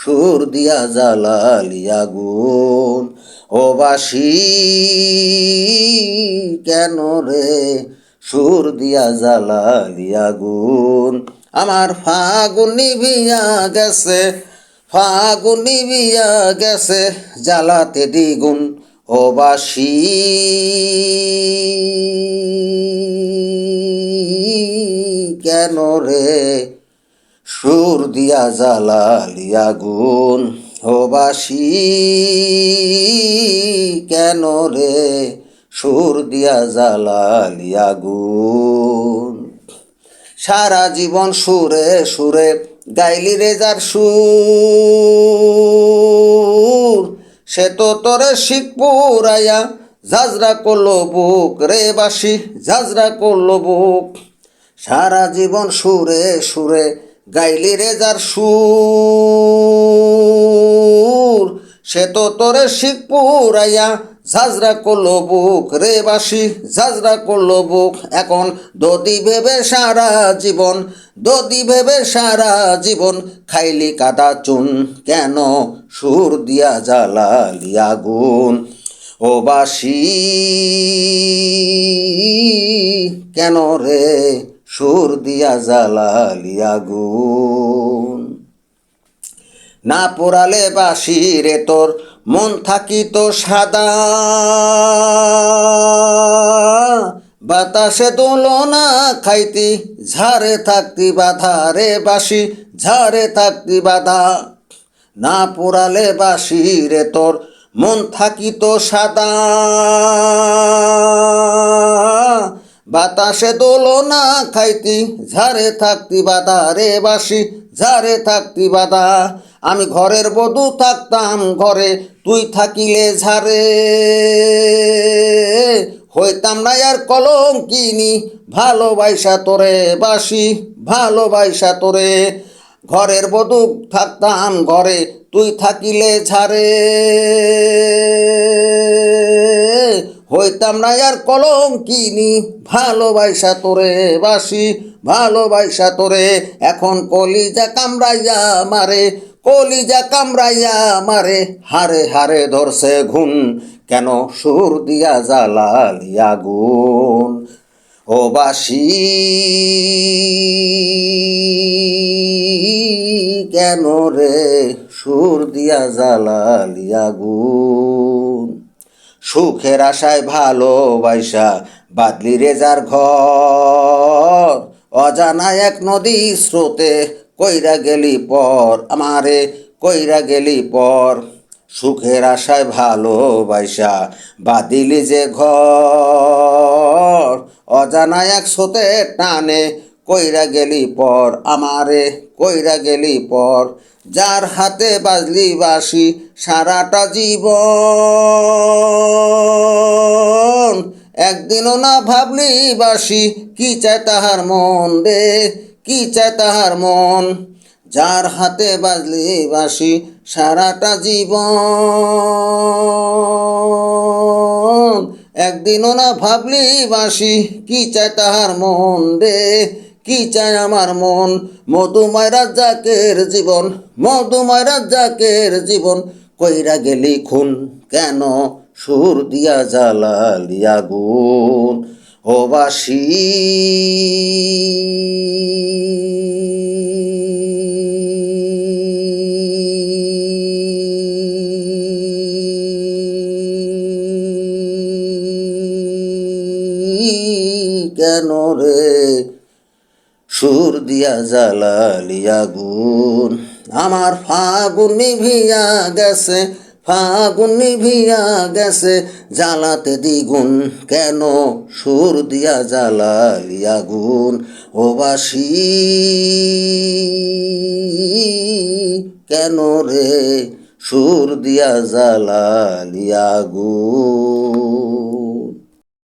সুর দিয়া জ্বালালিয়া গুণ। ও বাসি, কেন রে সুর দিয়া জ্বালালিয়া গুণ? আমার ফাগুন নিভিয়া গেছে, ফাগুন নিভিয়া গেছে, জ্বালাতে দ্বিগুণ। ও বাসি, কেন রে সুর দিয়া জ্বালালিয়া গুণ, ও বাসি, কেন রে সুর দিয়া জ্বালালিয়া গুণ? সারা জীবন সুরে সুরে গাইলি রে যার সুর, সে তো তোরে শিখ পুরাইয়া ঝাজরা করল বুক রে বাসি ঝাজরা করল বুক। সারা জীবন সুরে সুরে গাইলি রে যার সুর, সে তো তোরে শিখ পুরাইয়া ঝাজরা করল বুক রে বাসি ঝাজরা করল বুক। এখন দদি ভেবে সারা জীবন, দদি ভেবে সারা জীবন খাইলি কাদা চুন, কেন সুর দিয়া জ্বালালি আগুন? ও বাসি, কেন রে সুর দিয়া জ্বালালি আগুন না পোড়ালে বাসি রে তোর, মন থাকিত সাদা। বাতাসে দোলনা খাইতি, ঝাড়ে থাকতি বাধা রে বাসি ঝাড়ে থাকতি বাধা। না পোড়ালে বাসি রে তোর, মন থাকিত সাদা। বাতাসে দোলনা খাইতি, ঝাড়ে থাকতি বাধা রে বাসি, ঝাড়ে থাকতি বাধা আমি ঘরের বধূ থাকতাম ঘরে, তুই থাকিলে ঝাড়ে। হইতাম না আর কলম কিনি ভালোবাসা তোরে বাসি ভালোবাসা তোরে। ঘরের বধূ থাকতাম ঘরে, তুই থাকিলে ঝাড়ে। হইতাম না আর কলম কিনি। ভালোবাসা তোরে বাসি, ভালোবাসা তোরে। এখন কলিজা কামড়াইয়া মারে, কলিজা কামড়াইয়া মারে। হারে হারে ধরছে ঘুম কেন সুর দিয়া জ্বালালিয়া গুণ? ও বাসি, কেন রে সুর দিয়া জ্বালালিয়া গুণ? সুখের আশায় ভালোবাসা, বাদলি রেজার ঘর। অজানা এক নদী স্রোতে কইরা গেলি পর, আমারে কইরা গেলি পর। সুখের আশায় ভালোবাসা, বাদিলি যে ঘর। অজানা এক স্রোতে টানে কইরা গেলি পর, আমারে কইরা গেলি পর। যার হাতে বাজলি বাসি সারাটা জীবন। একদিনও না ভাবলি বাসি, কি চায় তাহার মন রে? কি চায় তাহার মন? যার হাতে বাজলি বাসি, সারাটা জীবন। একদিনও না ভাবলি বাসি, কি চায় তাহার মন রে? কি চায় আমার মন? মধুময় রাজ্জাকের জীবন মধুময় রাজ্জাকের জীবন, কইরা গেলি খুন কেন? সুর দিয়া জ্বালালিয়া গুণ, ও বাসি। কেন রে? সুর দিয়া জ্বালালিয়া গুণ, আমার ফাগুন নিভিয়া গেছে। ফাগুন নিভিয়া গেছে, জ্বালাতে দ্বিগুণ। কেন সুর দিয়া জ্বালালিয়া গুণ? ও বাসি, কেন রে সুর দিয়া জ্বালালিয়া গুণ?